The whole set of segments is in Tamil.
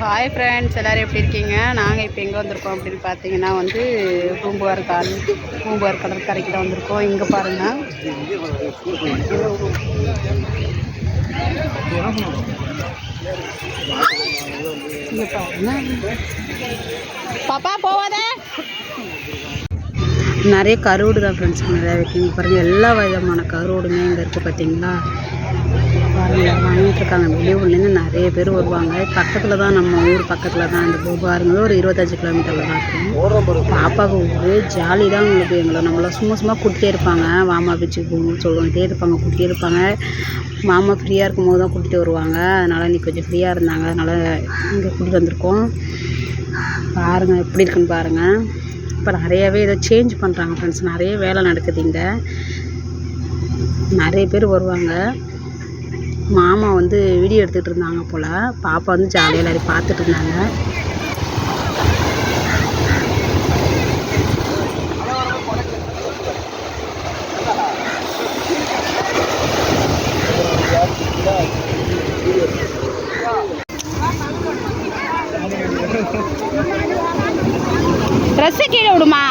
ஹாய் ஃப்ரெண்ட்ஸ் எல்லோரும் எப்படி இருக்கீங்க? நாங்கள் இப்போ எங்கே வந்திருக்கோம் அப்படின்னு பார்த்தீங்கன்னா வந்து பூம்புவார் கால் பூம்புவார் கடற்கரைக்கு தான் வந்திருக்கோம். இங்கே பாருங்கள் இங்கே பாருங்க. பாப்பா போவாத. நிறைய கருவுடு தான் ஃப்ரெண்ட்ஸ் நிறையா வைக்கிங்க பாருங்கள் எல்லா விதமான கருவுடுமே இங்கே இருக்குது பார்த்தீங்களா பாருங்கள் வாங்கிட்டு இருக்காங்க. வெளியூர்லேருந்து நிறைய பேர் வருவாங்க. பக்கத்தில் தான் நம்ம ஊர் பக்கத்தில் தான் இந்த பூபாருங்கிறது ஒரு இருபத்தஞ்சு கிலோமீட்டரில் தான் இருக்கும். பாப்பாவுக்கு ஒரே ஜாலி தான் உங்களுக்கு எங்களை நம்மளாம் சும்மா சும்மா கூட்டிகிட்டே இருப்பாங்க. மாமா பீச்சுக்கு போகணும்னு சொல்லிட்டே இருப்பாங்க கூட்டிகிட்டே இருப்பாங்க. மாமா ஃப்ரீயாக இருக்கும் போது தான் கூட்டிகிட்டு வருவாங்க. அதனால் இன்னைக்கு கொஞ்சம் ஃப்ரீயாக இருந்தாங்க. அதனால் இங்கே கூட்டிகிட்டு வந்திருக்கோம். பாருங்கள் எப்படி இருக்குன்னு பாருங்கள் இப்போ நிறையவே இதை சேஞ்ச் பண்ணுறாங்க ஃப்ரெண்ட்ஸ் நிறைய வேலை நடக்குது இங்கே. நிறைய பேர் வருவாங்க. மாமா வந்து வீடியோ எடுத்துகிட்டு இருந்தாங்க போல். பாப்பா வந்து ஜாலியாக எல்லாரையும் பார்த்துட்டு இருந்தாங்க. ட்ரெஸ்ஸு கீழே விடுமா?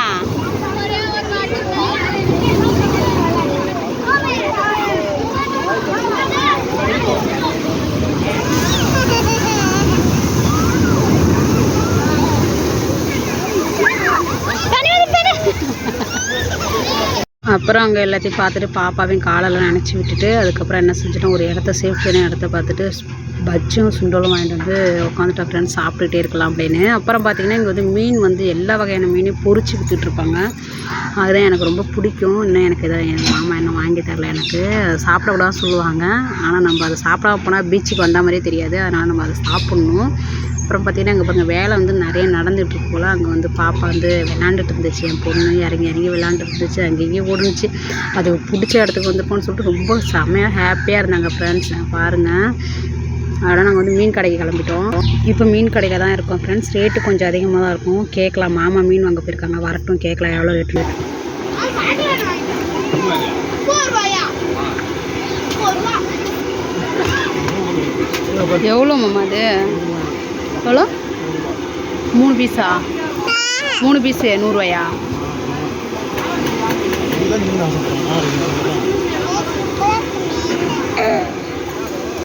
அப்புறம் அங்கே எல்லாத்தையும் பார்த்துட்டு பாப்பாவையும் காலெல்லாம் நினச்சி விட்டுட்டு அதுக்கப்புறம் என்ன செஞ்சுட்டோம்? ஒரு இடத்த சேஃப்டியான இடத்த பார்த்துட்டு பஜ்ஜும் சுண்டலும் வாங்கிட்டு வந்து உட்காந்துட்டு ஃப்ரெண்ட்ஸ் சாப்பிட்டுட்டே இருக்கலாம் அப்படின்னு. அப்புறம் பார்த்தீங்கன்னா இங்கே வந்து மீன் வந்து எல்லா வகையான மீனையும் பொறிச்சு விற்றுட்ருப்பாங்க இருப்பாங்க. அதுதான் எனக்கு ரொம்ப பிடிக்கும். இன்னும் எனக்கு இதை என் மாமா இன்னும் வாங்கி தரல எனக்கு. அதை சாப்பிடக்கூடாதுன்னு சொல்லுவாங்க. ஆனால் நம்ம அதை சாப்பிடாம போனால் பீச்சுக்கு வந்த மாதிரியே தெரியாது. அதனால் நம்ம அதை சாப்பிட்ணும். அப்புறம் பார்த்தீங்கன்னா அங்கே பாருங்கள் வேலை வந்து நிறைய நடந்துகிட்ருக்கு போல். அங்கே வந்து பாப்பா வந்து விளாண்டுட்டு இருந்துச்சு. என் பொண்ணு இறங்கி இறங்கி விளாண்டுட்டு இருந்துச்சு. அங்கேயும் ஓடுனுச்சு. அது பிடிச்ச இடத்துக்கு வந்திருக்கோம்னு சொல்லிட்டு ரொம்ப செம்மையாக ஹாப்பியாக இருந்தாங்க ஃப்ரெண்ட்ஸ் பாருங்கள் அதனால் நாங்கள் வந்து மீன் கடைக்கு கிளம்பிட்டோம். இப்போ மீன் கடையில் தான் இருக்கோம் ஃப்ரெண்ட்ஸ் ரேட்டு கொஞ்சம் அதிகமாக தான் இருக்கும். கேட்கலாம். மாமா மீன் வாங்க போயிருக்காங்க. வரட்டும். கேட்கலாம். எவ்வளோ ரேட்டு எவ்வளோ மாமா அது? எவ்வளோ மூணு பீஸா மூணு பீஸு நூறுரூவாயா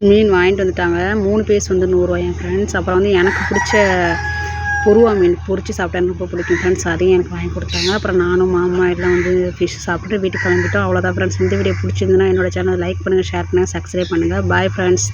மீன் வாங்கிட்டு வந்துட்டாங்க. மூணு பீஸ் வந்து நூறுரூவாயா ஃப்ரெண்ட்ஸ் அப்புறம் வந்து எனக்கு பிடிச்ச பொருவா மீன் பொறிச்சு சாப்பிட்டா எனக்கு ரொம்ப பிடிக்கும் ஃப்ரெண்ட்ஸ் அதையும் எனக்கு வாங்கி கொடுத்தாங்க. அப்புறம் நானும் மாமா எல்லாம் வந்து ஃபிஷ் சாப்பிட்டுட்டு வீட்டுக்கு கிளம்பிட்டோம். அவ்வளோதான் ஃப்ரெண்ட்ஸ் இந்த வீடியோ பிடிச்சிருந்துன்னா என்னோட சேனல் லைக் பண்ணுங்கள் ஷேர் பண்ணுங்கள் சப்ஸ்கிரைப் பண்ணுங்கள் பாய் ஃப்ரெண்ட்ஸ்